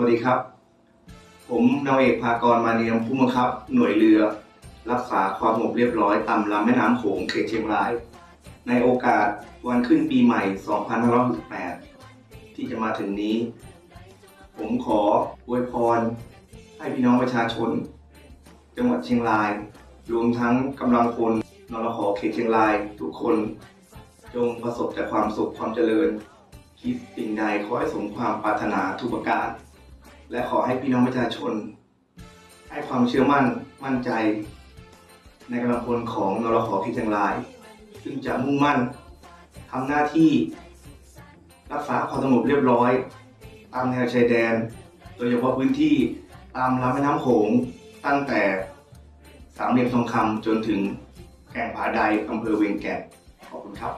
วัสดีครับ ผมนาวเอกภากรมาเนียมผู้บังคับ หน่วยเรือ รักษาความสงบเรียบร้อยตามลำแม่น้ำโขงเขตเชียงราย ในโอกาสวันขึ้นปีใหม่ 2568 ที่จะมาถึงนี้ ผมขออวยพร ให้พี่น้องประชาชน จังหวัดเชียงราย รวมทั้งกำลังพลนรขอเขตเชียงรายทุกคน จงประสบแต่ความสุขความเจริญคิดสิ่งใดขอให้สมความปรารถนาทุกประการ และขอให้พี่น้องประชาชน ให้ความเชื่อมั่นมั่นใจ ในกำลังพลของนรขอเขตเชียงราย ซึ่งจะมุ่งมั่นทำหน้าที่รักษาความสงบเรียบร้อย ตามแนวชายแดน โดยเฉพาะพื้นที่ตามลำแม่น้ำโขงตั้งแต่สามเหลี่ยมทองคำจนถึงแก่งผาใดอำเภอเวียงแก่นขอบคุณครับ